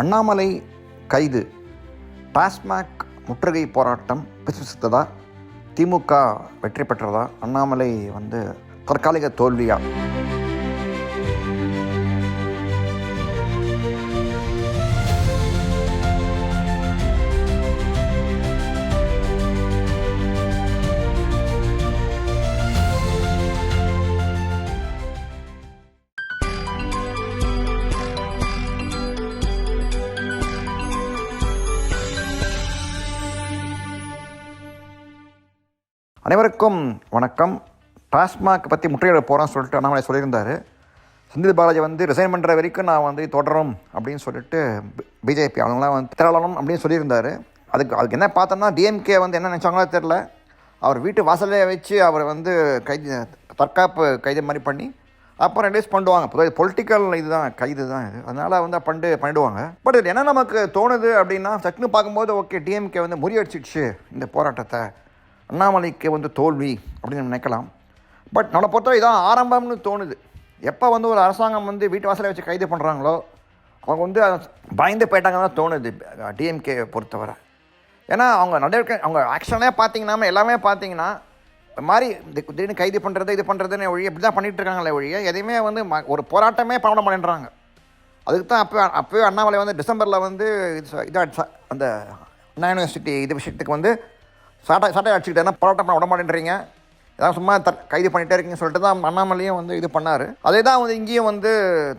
அண்ணாமலை கைது. டாஸ்மாக் முற்றுகை போராட்டம் பிசுபிசுத்ததா திமுக வெற்றி பெற்றதா? அண்ணாமலை வந்து தற்காலிக தோல்வியா? அனைவருக்கும் வணக்கம். டாஸ்மாக் பற்றி முற்றுகையிட போகிறோன்னு சொல்லிட்டு அண்ணாமலை சொல்லியிருந்தார். சந்தீப் பாலாஜி வந்து ரிசைன் பண்ணுற வரைக்கும் நான் வந்து தொடரும் அப்படின்னு சொல்லிட்டு பிஜேபி அவங்களாம் வந்து திரளணும் அப்படின்னு சொல்லியிருந்தார். அதுக்கு அதுக்கு என்ன பார்த்தோம்னா டிஎம்கே வந்து என்ன நினச்சாங்களோ தெரில அவர் வீட்டு வாசலே வச்சு அவரை வந்து கைது தற்காப்பு கைது மாதிரி பண்ணி அப்புறம் ரிலீஸ் பண்ணுவாங்க. பொதுவாக பொலிட்டிக்கல் இதுதான் கைது தான் இது. அதனால் வந்து பண்டு பண்ணிடுவாங்க. பட் இது என்ன நமக்கு தோணுது அப்படின்னா சட்னு பார்க்கும்போது ஓகே டிஎம்கே வந்து முறியடிச்சிடுச்சு இந்த போராட்டத்தை. அண்ணாமலைக்கு வந்து தோல்வி அப்படின்னு நினைக்கலாம். பட் நம்மளை பொறுத்தவரை இதான் ஆரம்பம்னு தோணுது. எப்போ வந்து ஒரு அரசாங்கம் வந்து வீட்டு வாசலை வச்சு கைது பண்ணுறாங்களோ அவங்க வந்து பயந்து போயிட்டாங்க தான் தோணுது டிஎம்கே பொறுத்தவரை. ஏன்னா அவங்க நடவடிக்கை அவங்க ஆக்ஷனே பார்த்தீங்கன்னா எல்லாமே பார்த்தீங்கன்னா இந்த மாதிரி இந்த திடீர்னு கைது பண்ணுறது இது பண்ணுறதுன்னு ஒழிய இப்படி தான் பண்ணிகிட்டு இருக்காங்களே ஒழிய எதையுமே வந்து ம- ஒரு போராட்டமே பண்ண பண்ணிடுறாங்க அதுக்கு தான் அப்போ அப்போயே அண்ணாமலை வந்து டிசம்பரில் வந்து இது இதாக அந்த அண்ணா யூனிவர்சிட்டி இது விஷயத்துக்கு வந்து சாட்டை சாட்டை அடிச்சுக்கிட்டேன்னா போராட்டம் பண்ண விட மாட்டேன்றீங்க? ஏதாவது சும்மா த கைது பண்ணிகிட்டே இருக்கீங்கன்னு சொல்லிட்டு தான் அண்ணாமலையும் வந்து இது பண்ணார். அதே தான் வந்து இங்கேயும் வந்து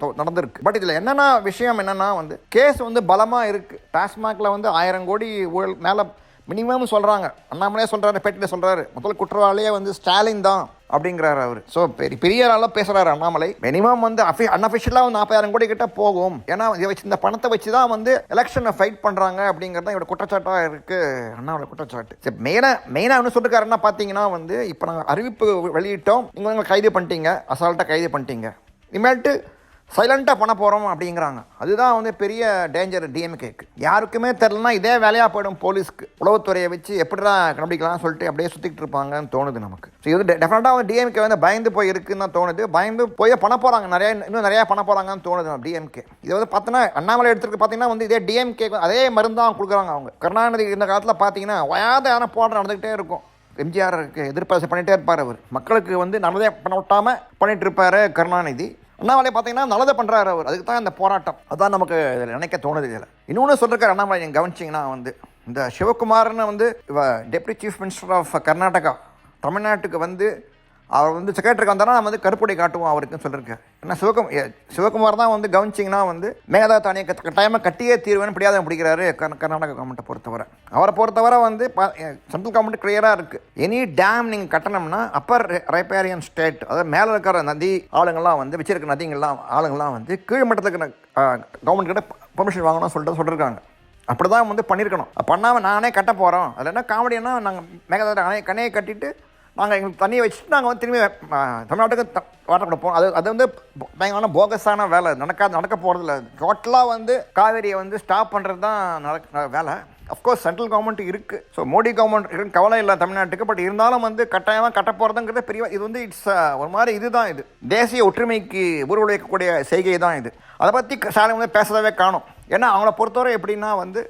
தொ- நடந்திருக்கு. பட் இதில் என்னென்னா விஷயம் என்னென்னா வந்து கேஸ் வந்து பலமாக இருக்குது டாஸ்மாகில் வந்து ஆயிரம் கோடி ஊழல் மேலே மினிமம் சொல்கிறாங்க அண்ணாமலையே சொல்கிறாரு பேட்டியில் சொல்கிறாரு முதல் குற்றவாளியே வந்து ஸ்டாலின் தான் அப்படிங்கிறாரு அவர். ஸோ பெரிய பெரிய ஆளாக பேசுகிறாரு அண்ணாமலை. மினிமம் வந்து அஃபி அன்அஃபிஷியலாக வந்து நாற்பதாயிரம் கோடி கிட்ட போகும். ஏன்னா இதை வச்சு இந்த பணத்தை வச்சு தான் வந்து எலெக்ஷனை ஃபைட் பண்ணுறாங்க அப்படிங்கிறது தான் இவரோட குற்றச்சாட்டாக இருக்குது அண்ணாமலை குற்றச்சாட்டு. சரி மெயினாக மெயினாக என்ன சொல்லிருக்காருன்னா பார்த்தீங்கன்னா வந்து இப்போ நாங்கள் அறிவிப்பு வெளியிட்டோம். நீங்கள் கைது பண்ணிட்டீங்க. அசால்ட்டாக கைது பண்ணிட்டீங்க. இனிமேல்ட்டு சைலண்ட்டாக பண்ண போகிறோம் அப்படிங்கிறாங்க. அதுதான் வந்து பெரிய டேஞ்சர் டிஎம்கேக்கு யாருக்குமே தெரிலனா இதே வேலையாக போயிடும் போலீஸ்க்கு. உளவுத்துறையை வச்சு எப்படிடா கண்டுபிடிக்கலாம்னு சொல்லிட்டு அப்படியே சுற்றிக்கிட்டு இருப்பாங்கன்னு தோணுது நமக்கு. ஸோ இது டெஃபினட்டாக வந்து டிஎம்கே வந்து பயந்து போய் இருக்குன்னு தான் தோணுது. பயந்து போய் பண்ண போகிறாங்க நிறையா இன்னும் நிறையா பண்ண போகிறாங்கன்னு தோணுது டிஎம்கே இது வந்து பார்த்தோன்னா அண்ணாமலை எடுத்துருக்கு பார்த்தீங்கன்னா வந்து இதே டிஎம்கே அதே மருந்து தான் கொடுக்குறாங்க அவங்க. கருணாநிதி இந்த காலத்தில் பார்த்தீங்கன்னா வயாத யாரும் போராட்டம் நடந்துக்கிட்டே இருக்கும். எம்ஜிஆருக்கு எதிர்பார்த்து பண்ணிகிட்டே இருப்பார் அவர். மக்களுக்கு வந்து நல்லதே பண்ண விட்டாமல் பண்ணிகிட்டு இருப்பார் கருணாநிதி. அண்ணாமலை பார்த்தீங்கன்னா நல்லதை பண்ணுறாரு அவர். அதுக்கு தான் இந்த போராட்டம். அதான் நமக்கு இதில் நினைக்க தோணுது இதில். இன்னொன்று சொல்லிருக்காரு அண்ணாமலை நீங்கள் கவனிச்சிங்கன்னா வந்து இந்த சிவகுமார்னு வந்து இவ deputy chief minister of Karnataka தமிழ்நாட்டுக்கு வந்து அவர் வந்து செக்ரட்டரிக்கு வந்தாலும் நம்ம வந்து கருப்புடை காட்டுவோம் அவருக்குன்னு சொல்லியிருக்காரு. ஏன்னா சிவகும் சிவகுமார் தான் வந்து கவனிச்சிங்கன்னா வந்து மேகதா தானியை கட் கட்டாயமாக கட்டியே தீர்வேன்னு பிடியாத பிடிக்கிறாரு கர்நாடக கவர்மெண்ட்டை பொறுத்தவரை. அவரை பொறுத்தவரை வந்து சென்ட்ரல் கவர்மெண்ட் கிளியராக இருக்குது எனி டேம் நீங்கள் கட்டணும்னா அப்பர் ரைப்பேரியன் ஸ்டேட் அதாவது மேலே இருக்கிற நதி ஆளுங்கள்லாம் வந்து வச்சிருக்க நதிங்கள்லாம் ஆளுங்கள்லாம் வந்து கீழ்மட்டத்துக்கு கவர்மெண்ட் கிட்ட பெர்மிஷன் வாங்கணும்னு சொல்லிட்டு சொல்லியிருக்காங்க அப்படி தான் வந்து பண்ணியிருக்கணும். பண்ணாமல் நானே கட்ட போகிறோம் அதில் என்ன காமெடினா நாங்கள் மேகதாத அணை கணையை கட்டிட்டு நாங்கள் எங்களுக்கு தண்ணியை வச்சுட்டு நாங்கள் வந்து திரும்பி தமிழ்நாட்டுக்கு த- வாட்டர் கொடுப்போம் அது அது வந்து பயங்கரமான போகஸான வேலை. நடக்காது நடக்க போகிறதில்ல டோட்டலாக வந்து காவேரியை வந்து ஸ்டாப் பண்ணுறது தான் நடக்க வேலை. அஃப்கோர்ஸ் சென்ட்ரல் கவர்மெண்ட் இருக்குது ஸோ மோடி கவர்மெண்ட் இருக்குன்னு கவலை இல்லை தமிழ்நாட்டுக்கு. பட் இருந்தாலும் வந்து கட்டாயமாக கட்ட போகிறதுங்கிறது பெரிய இது வந்து இட்ஸ் ஒரு மாதிரி இதுதான் இது. தேசிய ஒற்றுமைக்கு உருவடைக்கக்கூடிய செய்கை தான் இது அதை பற்றி ஸ்டாலின் வந்து பேசுறதவே காணும். ஏன்னா அவங்கள பொறுத்தவரை எப்படின்னா வந்து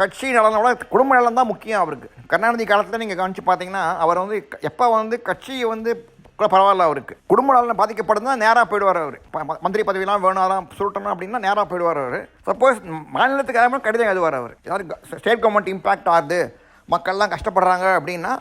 கட்சி நலனோட குடும்ப நலன் தான் முக்கியம் அவருக்கு. கருணாநிதி காலத்தில் நீங்கள் கவனித்து பார்த்தீங்கன்னா அவர் வந்து எப்போ வந்து கட்சியை வந்து கூட பரவாயில்ல அவருக்கு. குடும்ப நலன் பாதிக்கப்படுதுன்னா நேராக போயிடுவார் அவர். மந்திரி பதவியெல்லாம் வேணாலும் சுருட்டணும் அப்படின்னா நேராக போயிடுவார் அவர். சப்போஸ் மாநிலத்துக்கு கடிதம் எழுதுவார் அவர். ஏதாவது ஸ்டேட் கவர்மெண்ட் இம்பாக்ட் ஆகுது. மக்கள்லாம் கஷ்டப்படுறாங்க அப்படின்னா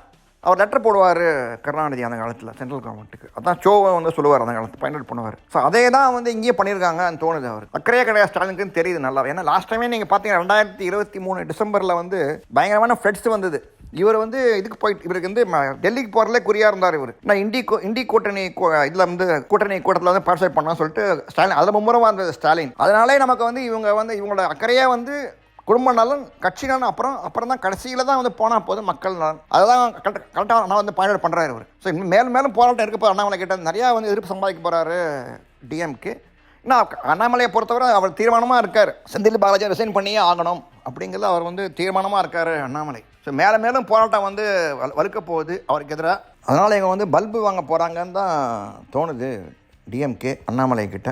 அவர் லெட்டர் போடுவார் கருணாநிதி அந்த காலத்தில் சென்ட்ரல் கவர்மெண்ட்டுக்கு அதான் ஷோவை வந்து சொல்லுவார் அந்த காலத்தில் பயன்படுத்தி பண்ணுவார் ஸோ அதே தான் வந்து இங்கேயே பண்ணியிருக்காங்கன்னு தோணுது அவர் அக்கறையே கிடையாது ஸ்டாலினுக்குன்னு தெரியுது நல்லா ஏன்னா லாஸ்ட் டைமே நீங்கள் பார்த்தீங்கன்னா ரெண்டாயிரத்தி இருபத்தி மூணு டிசம்பரில் வந்து பயங்கரமான ஃப்ளட்ஸ் வந்தது. இவர் வந்து இதுக்கு போயிட்டு இவருக்கு வந்து டெல்லிக்கு போகிறதே குறியாக இருந்தார் இவர். நான் இண்டி கோ இண்டி கூட்டணி இதில் வந்து கூட்டணி கூட்டத்தில் வந்து பார்ட்டிசிபேட் பண்ணான்னு சொல்லிட்டு ஸ்டாலின் அதில் மும்முரமாக இருந்தது ஸ்டாலின். அதனாலே நமக்கு வந்து இவங்க வந்து இவங்களோட அக்கறையாக வந்து குடும்ப நலன் கட்சி நலன் அப்புறம் அப்புறம் தான் கடைசியில் தான் வந்து போனால் போதும் மக்கள் நலன். அதுதான் கரெக்ட் கரெக்டாக நான் வந்து பயன்பட பண்ணுறாரு இவர். ஸோ இன்னும் மேலும் மேலும் போராட்டம் இருக்க போகிற அண்ணாமலை கிட்ட நிறையா வந்து எதிர்ப்பு சம்பாதிக்க போகிறாரு டிஎம்கே இன்னும் அண்ணாமலையை பொறுத்தவரை அவர் தீர்மானமாக இருக்கார். செந்தில் பாலாஜி ரிசைன் பண்ணியே ஆகணும் அப்படிங்கிறது அவர் வந்து தீர்மானமாக இருக்கார் அண்ணாமலை. ஸோ மேலே மேலும் போராட்டம் வந்து வலுக்க போகுது அவருக்கு எதிராக அதனால் இவங்க வந்து பல்பு வாங்க போகிறாங்கன்னு தான் தோணுது டிஎம்கே அண்ணாமலை கிட்ட.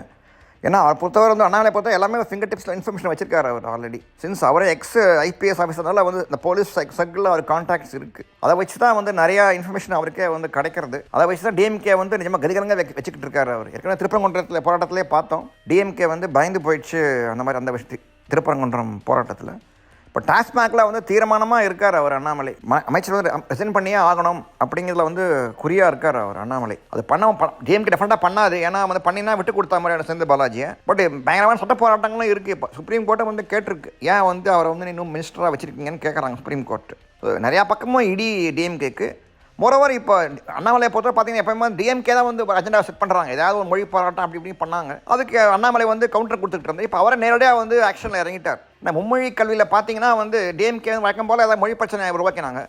ஏன்னா அவர் பொறுத்தவரை வந்து அண்ணாமலை பொறுத்தவரை எல்லாமே ஃபிங்கர் டிப்ஸில் இன்ஃபர்மேஷன் வச்சிருக்காரு அவர் ஆல்ரெடி சின்ஸ் அவரே எக்ஸ் ஐபிஎஸ் ஆஃபீஸர்னால வந்து இந்த போலீஸ் சர்க்கிளில் அவர் கான்டாக்ட்ஸ் இருக்குது அதை வச்சு தான் வந்து நிறையா இன்ஃபர்மேஷன் அவருக்கே வந்து கிடைக்கிறது. அதை வச்சு தான் டிஎம்கே வந்து நிஜமாக கதிகரங்க வச்சுக்கிட்டு இருக்காரு அவர். ஏற்கனவே திருப்பரங்குன்றத்தில் போராட்டத்திலே பார்த்தோம். டிஎம்கே வந்து பயந்து போயிடுச்சு அந்த மாதிரி அந்த விஷயத்து. திருப்பரங்குன்றம் போராட்டத்தில். இப்போ டாஸ்மாகில் வந்து தீர்மானமாக இருக்கார் அவர் அண்ணாமலை. ம- அமைச்சர் வந்து ரிசைன் பண்ணியே ஆகணும் அப்படிங்கிறதுல வந்து குறியாக இருக்கார் அவர் அண்ணாமலை. அது பண்ண டிஎம்கே டெஃபரெண்டாக பண்ணாது. ஏன்னா வந்து பண்ணினா விட்டு கொடுத்த மாதிரியான சேர்ந்து பாலாஜியை. பட் பயங்கரமான சட்ட போராட்டங்களும் இருக்குது இப்போ. சுப்ரீம் கோர்ட்டை வந்து கேட்டிருக்கு. ஏன் வந்து அவரை வந்து இன்னும் மினிஸ்டராக வச்சுருக்கீங்கன்னு கேட்குறாங்க சுப்ரீம் கோர்ட்டு நிறையா பக்கமும் இடி டிஎம்கேக்கு மோரோவர் இப்போ அண்ணாமலையை பொறுத்த பார்த்தீங்கன்னா எப்பயுமே டிஎம்கே தான் வந்து அஜெண்டா செட் பண்ணுறாங்க ஏதாவது ஒரு மொழி போராட்டம் அப்படி இப்படி பண்ணாங்க. அதுக்கு அண்ணாமலை வந்து கவுண்டர் கொடுத்துட்டு இருந்தார். இப்போ அவரை நேரடியாக வந்து ஆக்ஷனில் இறங்கிட்டார். இந்த மும்மொழி கல்வியில் பார்த்தீங்கன்னா வந்து டிஎம்கே வழக்கம் போல் ஏதாவது மொழி பிரச்சனை உருவாக்கினாங்க.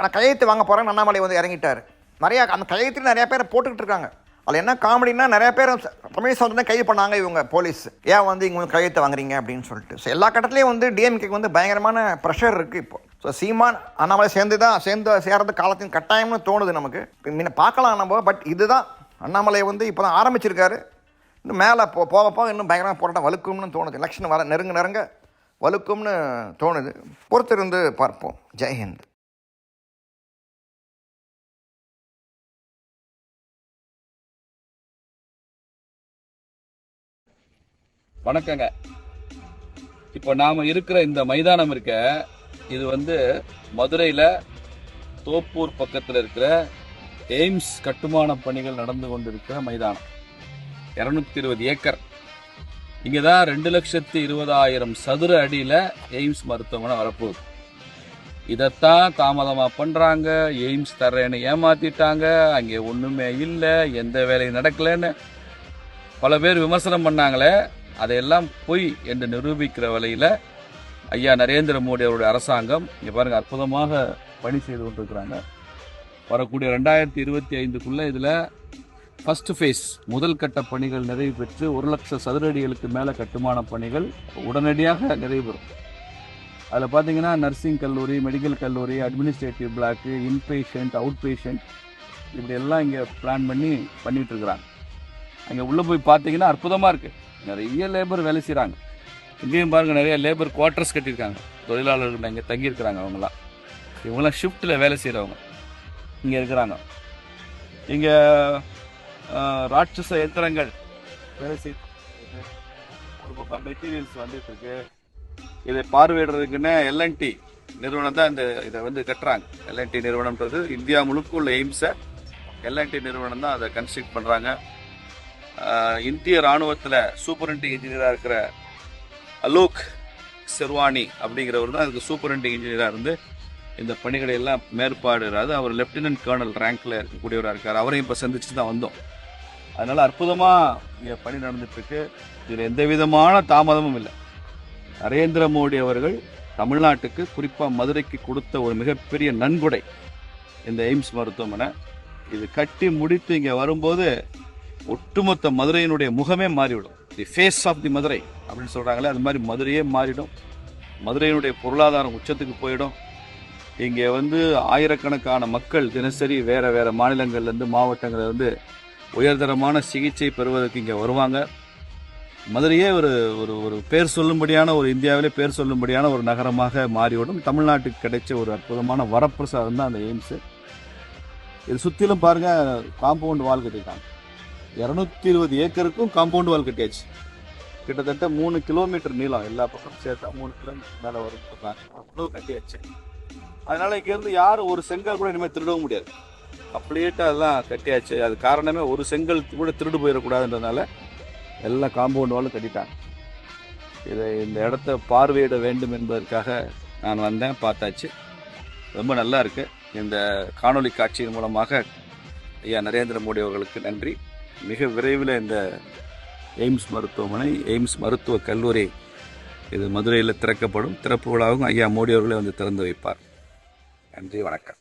நான் கையெழுத்து வாங்க போகிறேன்னு அண்ணாமலை வந்து இறங்கிட்டார். நிறையா அந்த கையெழுத்தில் நிறைய பேர் போட்டுக்கிட்டு இருக்காங்க. அதில் என்ன காமெடினா நிறைய பேர் தமிழ் சவுண்ட் கைது பண்ணாங்க இவங்க போலீஸ். ஏன் வந்து இவங்க வந்து கையெழுத்து வாங்குறீங்க அப்படின்னு சொல்லிட்டு. ஸோ எல்லா கட்டத்துலேயும் வந்து டிஎம்கேக்கு வந்து பயங்கரமான ப்ரெஷர் இருக்குது இப்போ. ஸோ சீமான் அண்ணாமலை சேர்ந்து தான் சேர்ந்து சேர்றது காலத்தின் கட்டாயம்னு தோணுது நமக்கு. முன்ன பார்க்கலாம் நம்ம பட் இதுதான் அண்ணாமலை வந்து இப்போ தான் ஆரம்பிச்சிருக்காரு. இன்னும் மேலே போ போக போக இன்னும் பயங்கரமாக போராட்டம் வலுக்கும்னு தோணுது. எலெக்ஷன் வர நெருங்க நெருங்க வலுக்கும்னு தோணுது. பொறுத்திருந்து பார்ப்போம். ஜெய்ஹிந்த் வணக்கங்க. இப்போ நாம இருக்கிற இந்த மைதானம் இருக்க இது வந்து மதுரையில் தோப்பூர் பக்கத்தில் இருக்கிற எய்ம்ஸ் கட்டுமான பணிகள் நடந்து கொண்டிருக்கிற மைதானம். இரநூத்தி இருபது ஏக்கர். இங்கே தான் ரெண்டு லட்சத்தி இருபதாயிரம் சதுர அடியில் எய்ம்ஸ் மருத்துவமனை வரப்போகுது. இதைத்தான் தாமதமாக பண்ணுறாங்க எய்ம்ஸ் தர்றேன்னு ஏமாத்திட்டாங்க. அங்கே ஒன்றுமே இல்லை. எந்த வேலையும் நடக்கலைன்னு பல பேர் விமர்சனம் பண்ணாங்களே. அதையெல்லாம் பொய் என்று நிரூபிக்கிற வழியில் ஐயா நரேந்திர மோடி அவருடைய அரசாங்கம் இங்கே பாருங்க அற்புதமாக பணி செய்து கொண்டிருக்கிறாங்க. வரக்கூடிய ரெண்டாயிரத்தி இருபத்தி ஐந்துக்குள்ள இதில் ஃபர்ஸ்ட் ஃபேஸ் முதல் கட்ட பணிகள் நிறைவு பெற்று ஒரு லட்சம் சதுர அடிகளுக்கு மேலே கட்டுமான பணிகள் உடனடியாக நிறைவு பெறும். அதில் பார்த்தீங்கன்னா நர்சிங் கல்லூரி மெடிக்கல் கல்லூரி administrative block inpatient out patient இப்படி எல்லாம் இங்கே பிளான் பண்ணி பண்ணிட்டு இருக்கிறாங்க. அங்கே உள்ளே போய் பார்த்தீங்கன்னா அற்புதமாக இருக்குது நிறைய லேபர் வேலை செய்கிறாங்க இங்கேயும் பாருங்கள் நிறைய லேபர் குவார்ட்டர்ஸ் கட்டியிருக்காங்க. தொழிலாளர்கள் இங்கே தங்கியிருக்கிறாங்க அவங்களாம் இவங்களாம் ஷிஃப்ட்டில் வேலை செய்கிறவங்க இங்கே இருக்கிறாங்க. இங்கே ராட்சச எந்திரங்கள் வேலை செய்து ஒரு பக்கம் மெட்டீரியல்ஸ் வந்துட்டு இருக்கு இதை பார்வையிடுறதுக்குன்னு எல்என்டி நிறுவனம் தான் இந்த இதை வந்து கட்டுறாங்க. எல்என்டி நிறுவனம்ன்றது இந்தியா முழுக்க உள்ள எய்ம்ஸை எல்என்டி நிறுவனம் தான் அதை கன்ஸ்ட்ரக்ட் பண்ணுறாங்க இந்திய ராணுவத்தில் சூப்பரண்டிங் இன்ஜினியராக இருக்கிற அலோக் செர்வானி அப்படிங்கிறவர் தான் அதுக்கு சூப்பரண்டிங் இன்ஜினியராக இருந்து இந்த பணிகளை எல்லாம் மேற்பாடுறாரு. அவர் லெப்டினன்ட் கர்னல் ரேங்க்ல இருக்கக்கூடியவராக இருக்கார். அவரையும் இப்போ சந்திச்சு தான் வந்தோம். அதனால அற்புதமாக இங்கே பணி நடந்துட்டுருக்கு. இதில் எந்த விதமான தாமதமும் இல்லை. நரேந்திர மோடி அவர்கள் தமிழ்நாட்டுக்கு குறிப்பாக மதுரைக்கு கொடுத்த ஒரு மிகப்பெரிய நன்கொடை இந்த எய்ம்ஸ் மருத்துவமனை. இது கட்டி முடித்து இங்கே வரும்போது ஒட்டுமொத்த மதுரையினுடைய முகமே மாறிவிடும். The face of the Madurai அப்படின்னு சொல்கிறாங்களே அது மாதிரி மதுரையே மாறிடும். மதுரையினுடைய பொருளாதாரம் உச்சத்துக்கு போயிடும். இங்கே வந்து ஆயிரக்கணக்கான மக்கள் தினசரி வேறு வேறு மாநிலங்கள்லேருந்து மாவட்டங்கள்லேருந்து உயர்தரமான சிகிச்சை பெறுவதற்கு இங்கே வருவாங்க. மதுரையே ஒரு ஒரு ஒரு பேர் சொல்லும்படியான ஒரு இந்தியாவிலே பேர் சொல்லும்படியான ஒரு நகரமாக மாறிவிடும். தமிழ்நாட்டுக்கு கிடைச்ச ஒரு அற்புதமான வரப்பிரசாதம் தான் அந்த எய்ம்ஸு. இது சுற்றிலும் பாருங்க காம்பவுண்ட் வால் கட்டியிருக்காங்க. இரநூத்தி இருபது ஏக்கருக்கும் காம்பவுண்ட் வால் கட்டியாச்சு. கிட்டத்தட்ட மூணு கிலோமீட்டர் நீளம் எல்லா பக்கம் சேர்த்தா மூணு கிலோமீட்டர் மேலே வரும் அவ்வளோ கட்டியாச்சு. அதனால இங்கேருந்து யாரும் ஒரு செங்கல் கூட இனிமேல் திருடவும் முடியாது. கம்ப்ளீட்டாக அதெல்லாம் கட்டியாச்சு. அது காரணமே ஒரு செங்கல் கூட திருடு போயிடக்கூடாதுன்றதுனால எல்லாம் காம்பவுண்ட் வாலும் கட்டிட்டாங்க. இதை இந்த இடத்த பார்வையிட வேண்டும் என்பதற்காக நான் வந்தேன் பார்த்தாச்சு. ரொம்ப நல்லா இருக்குது இந்த காணொளி காட்சியின் மூலமாக ஐயா நரேந்திர மோடி அவர்களுக்கு நன்றி. மிக விரைவில் இந்த எய்ம்ஸ் மருத்துவமனை எய்ம்ஸ் மருத்துவக் கல்லூரி இது மதுரையில் திறக்கப்படும். திறப்பு விழாவும் ஐயா மோடி அவர்களே வந்து திறந்து வைப்பார். நன்றி வணக்கம்.